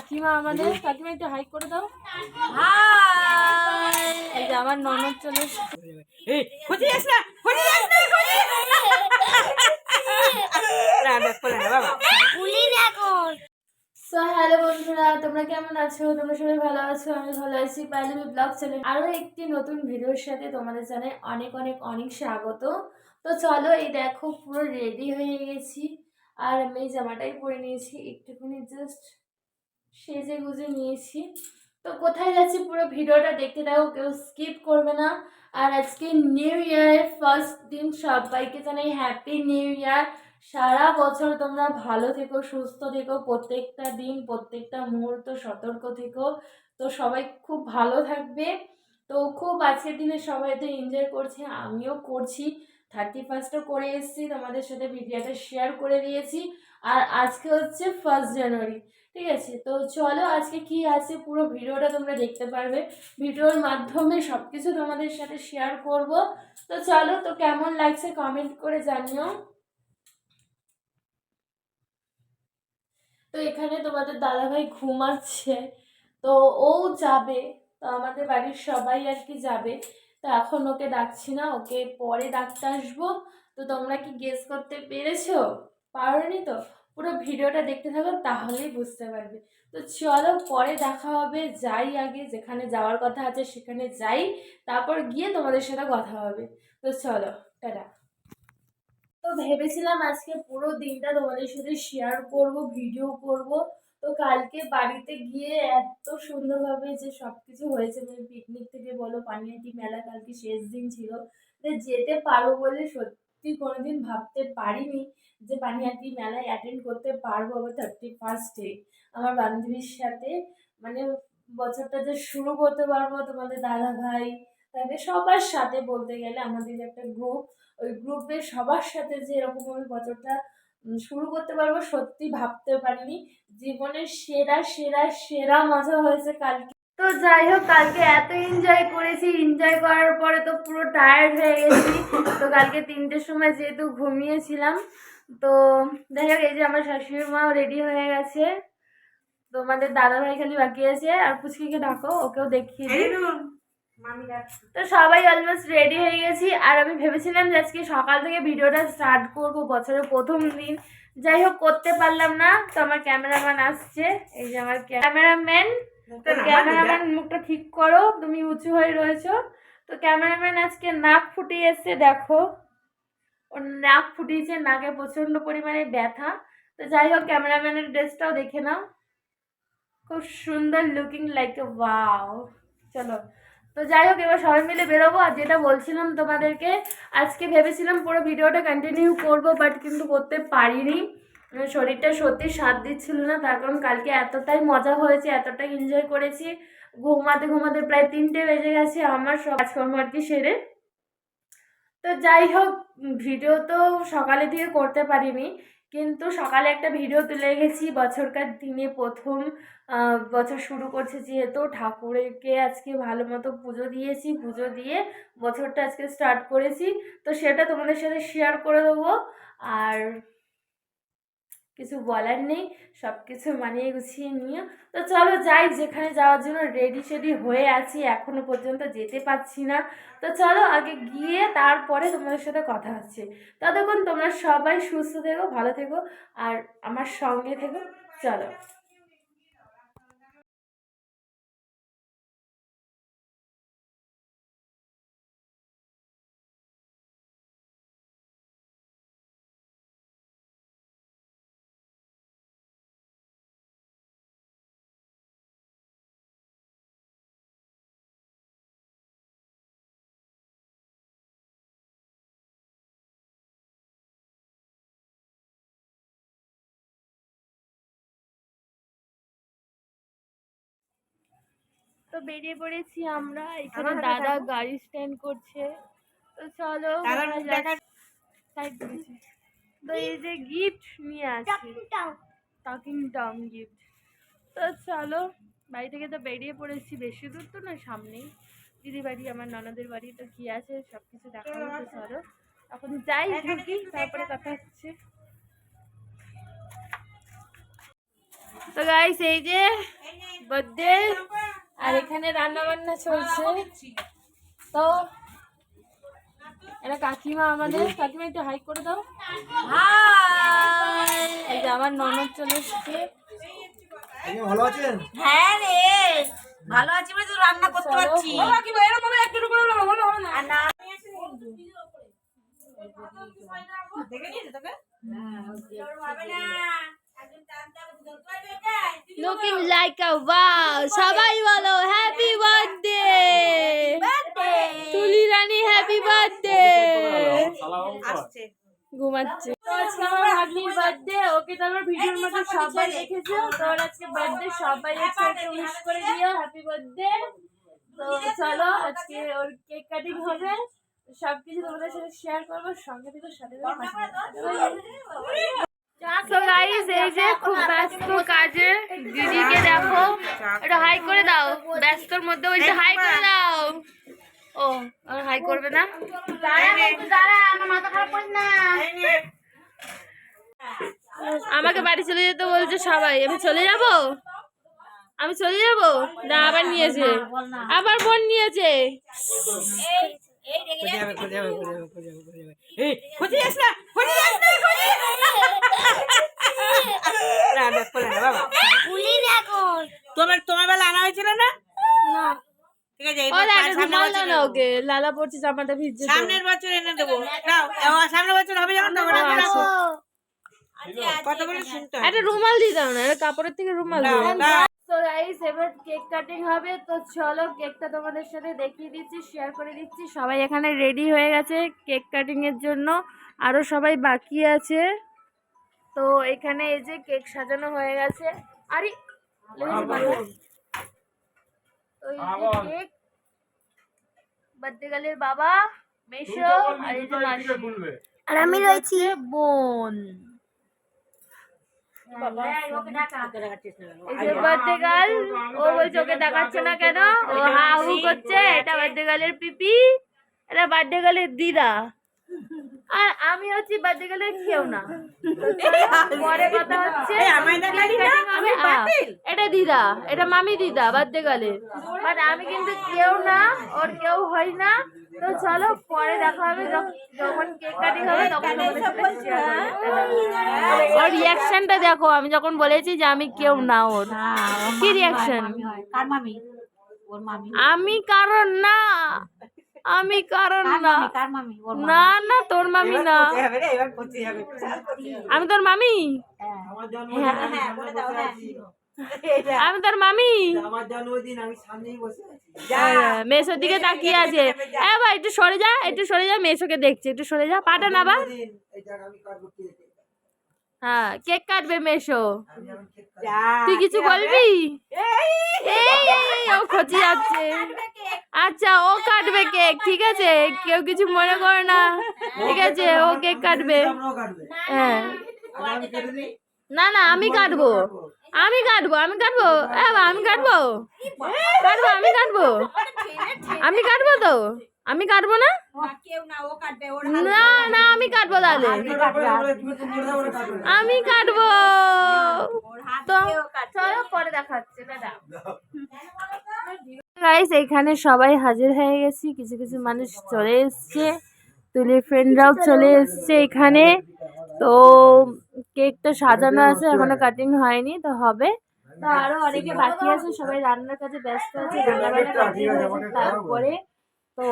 কাকিমা আমাদের। কাকিমা একটু হাই করে দাও। এই যে আমার ননদ চলে এই খুঁজে যাস না খুঁজে যাস না খুঁজে যাস না। না না খোলে না বাবা। সো হ্যালো বন্ধুরা তোমরা কেমন আছো? তোমরা সবাই ভালো আছো? আমি ভালো আছি। ব্লগ চ্যানেল আরও একটি নতুন ভিডিওর সাথে তোমাদের জানাই অনেক অনেক অনেক স্বাগত। তো চলো এই দেখো পুরো রেডি হয়ে গেছি। আর আমি এই জামাটাই পরে নিয়েছি। একটুখানি জাস্ট সেজে গুজে নিয়েছি। তো কোথায় যাচ্ছি পুরো ভিডিওটা দেখতে থাকো, কেউ স্কিপ করবে না। আর আজকে নিউ ইয়ারের ফার্স্ট দিন, সবাইকে জানাই হ্যাপি নিউ ইয়ার সারা বছর তোমরা ভালো থেকো, সুস্থ থেকো, প্রত্যেকটা দিন, প্রত্যেকটা মুহূর্ত সতর্ক থেকো। তো সবাই খুব ভালো থাকবে। তো খুব আজকের দিনে সবাই তো এনজয় করছে, আমিও করছি। থার্টি ফার্স্টও করে এসেছি, তোমাদের সাথে ভিডিওটা শেয়ার করে দিয়েছি। আর আজকে হচ্ছে ফার্স্ট জানুয়ারি ঠিক আছে? তো চলো আজকে কি আছে পুরো ভিডিওটা তোমরা দেখতে পারবে। ভিডিওর মাধ্যমে সব কিছু তোমাদের সাথে শেয়ার করব। তো চলো, তো কেমন লাগছে কমেন্ট করে জানিও। তো এখানে তোমাদের দাদাভাই ঘুমাচ্ছে। তো ও যাবে, তো আমাদের বাড়ির সবাই আর কি যাবে। তো এখন ওকে ডাকছি না, ওকে পরে ডাকতে আসব। তো তোমরা কি গেস করতে পেরেছ? পারোনি তো? পুরো ভিডিওটা দেখতে থাকো, তাহলেই বুঝতে পারবে। তো চলো পরে দেখা হবে, যাই আগে, যেখানে যাওয়ার কথা আছে সেখানে যাই, তারপর গিয়ে তোমাদের সাথে কথা হবে। তো চলো, টাটা। তো ভেবেছিলাম আজকে পুরো দিনটা তোমাদের সাথে শেয়ার করব ভিডিও করব। তো কালকে বাড়িতে গিয়ে এত সুন্দরভাবে যে সব কিছু হয়েছে পিকনিক থেকে বলো পানিহাটি মেলা কালকে শেষ দিন ছিল, যে যেতে পারব বলে সত্যি কোনোদিন ভাবতে পারিনি যে পানিহাটি মেলায় অ্যাটেন্ড করতে পারব আবার থার্টি ফার্স্টে আমার বান্ধবীর সাথে মানে বছরটা যে শুরু করতে পারব তোমাদের দাদা ভাই তাদের সবার সাথে বলতে গেলে আমাদের একটা গ্রুপ ওই গ্রুপে সবার সাথে যে এরকম আমি বছরটা শুরু করতে পারব সত্যি ভাবতে পারিনি। জীবনের সেরা সেরা সেরা মজা হয়েছে কালকে। তো যাই হোক কালকে এত এনজয় করেছি। এনজয় করার পরে তো পুরো টায়ার্ড হয়ে গেছি। তো কালকে তিনটের সময় যেহেতু ঘুমিয়েছিলাম তো যাই হোক এই যে আমার শাশুড়ি মাও রেডি হয়ে গেছে। তোমাদের দাদা ভাই খালি বাকি আছে আর পুচকিকে ডাকো ওকেও দেখিয়ে। তো সবাই অলমোস্ট রেডি হয়ে গেছি। আর আমি ভেবেছিলাম যে আজকে সকাল থেকে ভিডিওটা স্টার্ট করব বছরের প্রথম দিন। যাই হোক করতে পারলাম না তো আমার ক্যামেরাম্যান আসছে। এই যে আমার ক্যামেরাম্যান তো ক্যামেরাম্যান মুখটা ঠিক করো তুমি উঁচু হয়ে রয়েছো। তো ক্যামেরাম্যান আজকে নাক ফুটিয়ে এসছে দেখো। ওর নাক ফুটিয়েছে নাকে প্রচণ্ড পরিমাণে ব্যথা। তো যাই হোক ক্যামেরাম্যানের ড্রেসটাও দেখে নাও। খুব সুন্দর লুকিং লাইক এ ওয়াও চলো। তো যাই হোক এবার সবাই মিলে বেরোবো। আর যেটা বলছিলাম তোমাদেরকে আজকে ভেবেছিলাম পুরো ভিডিওটা কন্টিনিউ করব বাট কিন্তু করতে পারিনি। শরীরটা সত্যি সাথ দিচ্ছিল না, তার কারণ কালকে এতটাই মজা হয়েছে, এতটাই এনজয় করেছি। ঘুমাতে ঘুমাতে প্রায় তিনটে বেজে গেছে, আমার সব কাজকর্ম আর কি সেরে। তো যাই হোক, ভিডিও তো সকালে থেকে করতে পারিনি, কিন্তু সকালে একটা ভিডিও তুলে গেছি বছরকার দিনে প্রথম বছর শুরু করছে যেহেতু, ঠাকুরকে আজকে ভালো মতো পুজো দিয়েছি, পুজো দিয়ে বছরটা আজকে স্টার্ট করেছি। তো সেটা তোমাদের সাথে শেয়ার করে দেবো। আর কিছু বলার নেই সব কিছু মানিয়ে গুছিয়ে নিয়ে তো চলো যাই, যেখানে যাওয়ার জন্য রেডি সেডি হয়ে আছি, এখনও পর্যন্ত যেতে পারছি না। তো চলো আগে গিয়ে তারপরে তোমাদের সাথে কথা হচ্ছে। ততক্ষণ তোমরা সবাই সুস্থ থেকো, ভালো থেকো, আর আমার সঙ্গে থেকো। চলো। তো বেরিয়ে পড়েছি আমরা এখানে দাদা গাড়ি স্ট্যান্ড করছে। তো চলো। তো এই যে গিফট নিয়ে আসি। টকিং টম গিফট তো চলো বাড়ি থেকে তো বেরিয়ে পড়েছি বেশি দূর তো না সামনেই। দিদি বাড়ি আমার ননদের বাড়ি তো কি আছে সব কিছু দেখাবো তো চলো। এখন যাই ঢুকি তারপরে কথা হচ্ছে। তো তো গাইস এই যে বার্থডে আর এখানে রান্না বান্না চলছে। তো এটা কাকিমা আমাদের। কাকিমা একটু হাইক করে দাও। এই যে আমার ননদ চলে এসছে। ভালো আছেন? হ্যাঁ রে ভালো আছি বলে তো রান্না করতে পারছি। আর না- দেখে নিয়েছে তোকে? লুকিং লাইক আ ওয়াও সবাই বলো হ্যাপি বার্থডে তুলি রানী হ্যাপি বার্থডে আসছে। ঘুমাচ্ছে। তো আজকে আমার ভাগ্নির বার্থডে ওকে তো আমার ভিডিওর মধ্যে সবাই দেখেছ তো আজকে বার্থডে সবাই ওকে উইশ করে দিও হ্যাপি বার্থডে তো চলো আজকে ওর কেক কাটিং হবে। সবকিছু তোমাদের সাথে শেয়ার করব সঙ্গে থেকে সাথে তো গাইস এই যে খুব ব্যস্ত কাজে দিদিকে দেখো এটা হাই করে দাও। ব্যস্তর মধ্যে বলছে হাই করে দাও। ও, আর হাই করবে না? আমাকে বাড়ি চলে যেতে বলছে সবাই। আমি চলে যাব? আমি চলে যাব? না, আবার নিয়েছে। আবার বোন নিয়েছে। এই না না তোমার তোমার বেলা আনা হয়েছিল না? না। ঠিক আছে ও এবার লালা বছর না ওকে লালা পড়ছে জামাটা ভিজছে। সামনের বছর এনে দেবো। দাও সামনের বছর হবে যখন তখন আচ্ছা। বলে শুনতে একটা রুমাল দিয়ে দাও না কাপড়ের থেকে রুমাল দাও। তো গাইস এবার কেক কাটিং হবে। তো চলো কেকটা তোমাদের সাথে দেখিয়ে দিচ্ছি শেয়ার করে দিচ্ছি। সবাই এখানে রেডি হয়ে গেছে কেক কাটিং এর জন্য। আরও সবাই বাকি আছে। তো এখানে এই যে কেক সাজানো হয়ে গেছে। আরে কেক। বার্থডে গালের বাবা মেশো আর এই যে মাসি। আর আমি রয়েছি। বোন। এই যে গার্ল ও বলছে ওকে দেখাচ্ছে না কেন? ও হা হু করছে এটা বার্থডে গার্লের পিপি এটা বার্থডে গার্লের দিদা। আর আমি হচ্ছি বার্থডে গার্লের কেউ না। পরে কথা হচ্ছে? এটা দিদা এটা মামি দিদা বার্থডে গার্লের বাট আমি কিন্তু কেউ না ওর কেউ হই না। তো চলো পরে দেখা হবে যখন কেক কাটিং হবে তখন করব। ওর রিয়াকশনটা দেখো আমি যখন বলেছি যে আমি কেউ না ওর কি রিয়াকশন আমি কারণ না। আমি কারণ না। কার মামি? ওর না না তোর মামি না। আমি তোর মামি? আমার জন্ম হ্যাঁ বলে দাও হ্যাঁ। এটা। আমি তোর মামি? আমার জন্মদিন আমি সামনেই বসে আছি। হ্যাঁ, মেসোর দিকে তাকিয়ে আছে। এ ভাই একটু সরে যা একটু সরে যা মেসোকে দেখছে একটু সরে যা পাটা না বা হ্যাঁ কেক কাটবে। যা তুই কিছু বলবি? এই, ও খচি যাচ্ছে। আচ্ছা ও কাটবে কেক, ঠিক আছে? কেউ কিছু মনে করো না। ঠিক আছে, ও কেক কাটবে। হ্যাঁ। না না, আমি কাটবো। আমি কাটবো আমি কাটবো। আমি কাটবো? কাটবো, আমি কাটবো? আমি কাটবো তো? আমি কাটবো না? না না, আমি কাটবো তাহলে। আমি কাটবো। তো, চলো, পরে দেখাচ্ছে, টাটা। গাইস এখানে সবাই হাজির হয়ে গেছি। কিছু কিছু মানুষ চলে এসছে। তুলির ফ্রেন্ডরাও চলে এসছে এখানে। তো কেকটা সাজানো আছে, এখনও কাটিং হয়নি, তো হবে। তো আরও অনেকে বাকি আছে, সবাই রান্নার কাজে ব্যস্ত আছে তারপরে তো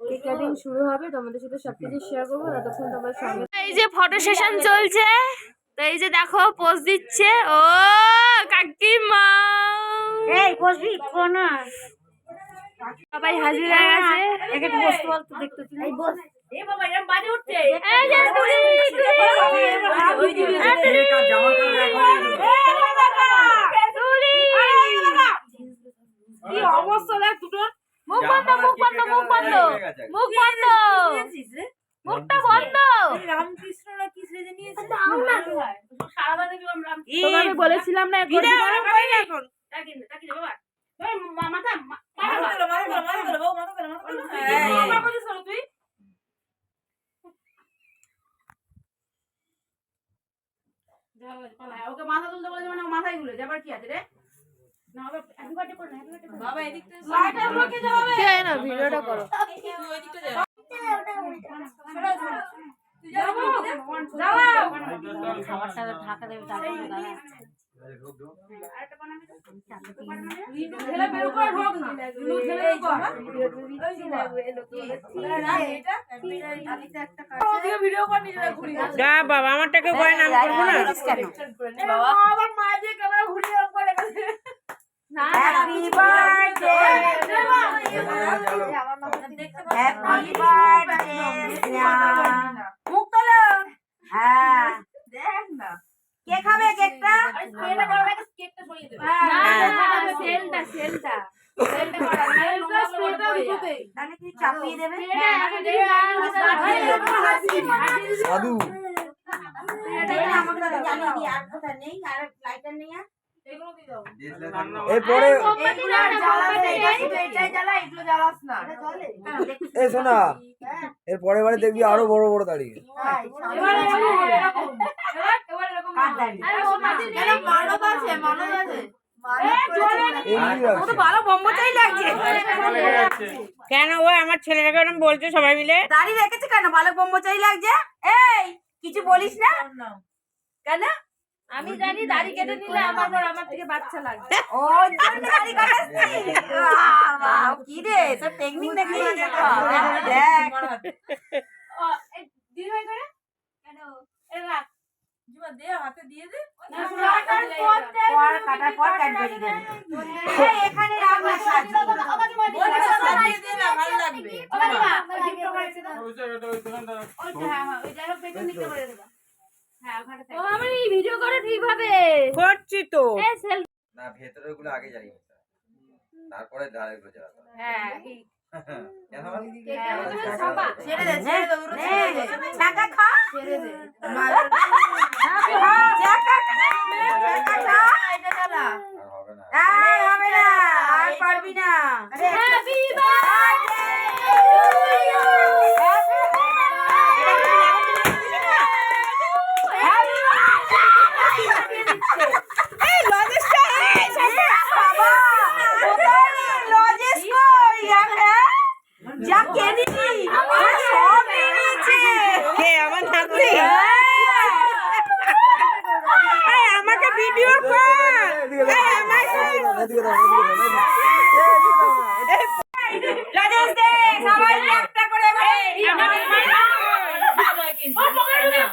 কেক কাটিং শুরু হবে। সাথে সবকিছু শেয়ার করব। ততক্ষণ তোমার সঙ্গে এই যে ফটো সেশন চলছে। এই যে দেখো পোজ দিচ্ছে। ও কাকিমা! এই সবাই হাজির হয়ে গেছে। এখানে বসতে বলতো দেখতে এই বস। কি অবস্থা দেখ দুটো। মুখ বন্ধ মুখ বন্ধ মুখ বন্ধ। মুখ বন্ধ। মুখটা বন্ধ। রামকৃষ্ণরা কি সেজে নিয়েছে? বলেছিলাম না একবার ভিডিও দিতে? অন করি না এখন মাথা মাথা ওকে তুলতে মানে মাথায় গুলে যাবার কি আছে রে? ভিডিওটা করো। ঢাকা দেবে লু ঢেলে বের কর না যা বাবা নাম করব না। বাবা মা দিয়ে ক্যামেরা ঘুরিয়ে হ্যাপি বার্থডে হ্যাপি বার্থডে মুখ তোলো। হ্যাঁ। দেখ না। কে খাবে কেকটা আরে স্প্রেটা করার আগে কেকটা সরিয়ে দে সেলটা সেলটা। সেলটা করা সেলটা স্প্রেটা দিতে তাহলে কি চাপিয়ে দেবে? সাধু। দে না, আমাকে দাও, জ্বালিয়ে দিই, আর কোথায় নেই আর লাইটার নেই আর এগুলো দিয়ে দাও এরপরে এগুলো আর জ্বালাতে শুধু এটাই জ্বালা এগুলো জ্বালাস না এটা চলে এ শোনা। এর পরের বারে দেখবি আরও বড় বড় এবারে এবার এবার ও মাঝে কেন ও আমার ছেলেটাকে ওরকম বলছো সবাই মিলে? দাঁড়িয়ে রেখেছে কেন? ভালো বোম্বচাই লাগছে? এই কিছু বলিস না। কেন? আমি জানি দাড়ি কেটে নিলে আমার পর আমার থেকে বাচ্চা লাগবে ওই জন্য দাড়ি কাটাচ্ছিস বাহ, কি রে তোর টেকনিক দেখি দেখ দিন হয়ে করে কেন এ রাখ জুমা দে হাতে দিয়ে দে কাটার পর ক্যাডবেরি দেবে এখানে রাখ না ও আমার এই ভিডিও করে ঠিকভাবে করছি তো না ভেতরে গুলো আগে জ্বালিয়ে তারপরে ধারে গুলো হ্যাঁ ছেড়ে দে ছেড়ে দে ছেড়ে দে খা ছেড়ে দে চাকা খা, চাকা খা। এটা জ্বালা আর হবে না আর হবে না আর পারবি না হ্যাপি এই লজেসটা এই সামনে বাবা কোথায় লজেস কই হ্যাঁ যা কেনিনি আমার সব নিয়েছে কে আমার নাতি এই, আমাকে ভিডিও কর এদিকে দাও, এদিকে দাও, এদিকে দাও, এদিকে দাও। লজেস দে সবাই একটা করে ভাই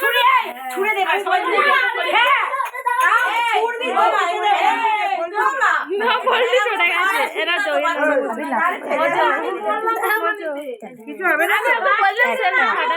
ছুড়ে আয় ছুড়ে দে ভাই সবাই ছুড়ে হ্যাঁ ছুড়বি তো ভাই না বললি চলে গেছে এরা তো কিছু হবে না তো? বললে সেল কাটা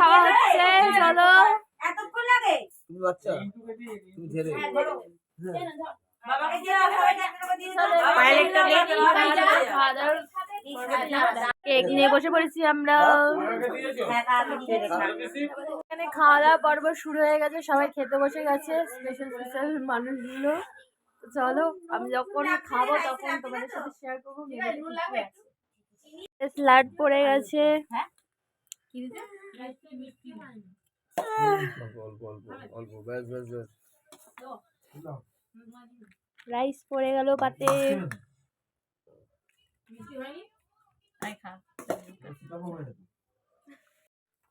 খাওয়া হচ্ছে চলো এতক্ষণ লাগে তুমি বাচ্চা তুমি ছেলে কেক নিয়ে বসে পড়েছি আমরা হ্যাঁ এখানে খাওয়া দাওয়া পর্ব শুরু হয়ে গেছে সবাই খেতে বসে গেছে স্পেশাল স্পেশাল মানুষগুলো চলো আমি যখন খাব তখন তোমাদের সাথে শেয়ার করব স্লাড পড়ে গেছে রাইস পড়ে গেল পাতে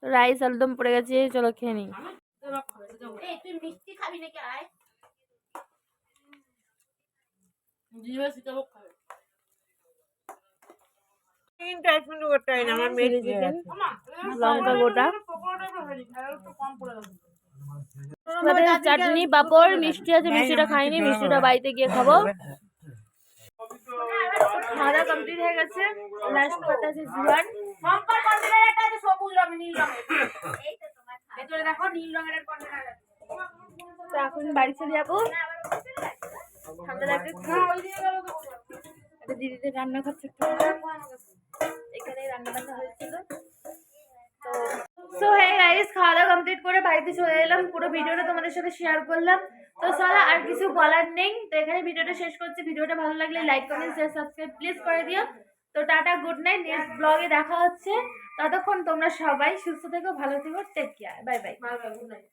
রাইস একদম পড়ে গেছে চলো খেয়ে নি মিষ্টি খাবি নাকি আয় কিন্তু এক মিনিট করতে হয় না আমার মেয়ে চিকেন লঙ্কা গোটা। চাটনি পাঁপড় মিষ্টি আছে মিষ্টিটা খাইনি মিষ্টিটা বাড়িতে গিয়ে খাব। খাওয়া দাওয়া কমপ্লিট হয়ে গেছে। লাস্ট আছে জুয়ার। সবুজ নীল রঙের। দেখো নীল রঙের এখন বাড়ি চলে যাব। ঠান্ডা লাগবে দিদিদের রান্না করছে সো হ্যাঁ গাইস খাওয়া দাওয়া কমপ্লিট করে বাড়িতে চলে এলাম। পুরো ভিডিওটা তোমাদের সাথে শেয়ার করলাম। তো আর কিছু বলার নেই। তো এখানে ভিডিওটা শেষ করছি। ভিডিওটা ভালো লাগলে like comment share subscribe please করে দিও। তো টাটা গুড নাইট নেক্সট ব্লগে দেখা হচ্ছে। ততক্ষণ তোমরা সবাই সুস্থ থেকো, ভালো থেকো। Take care bye bye good night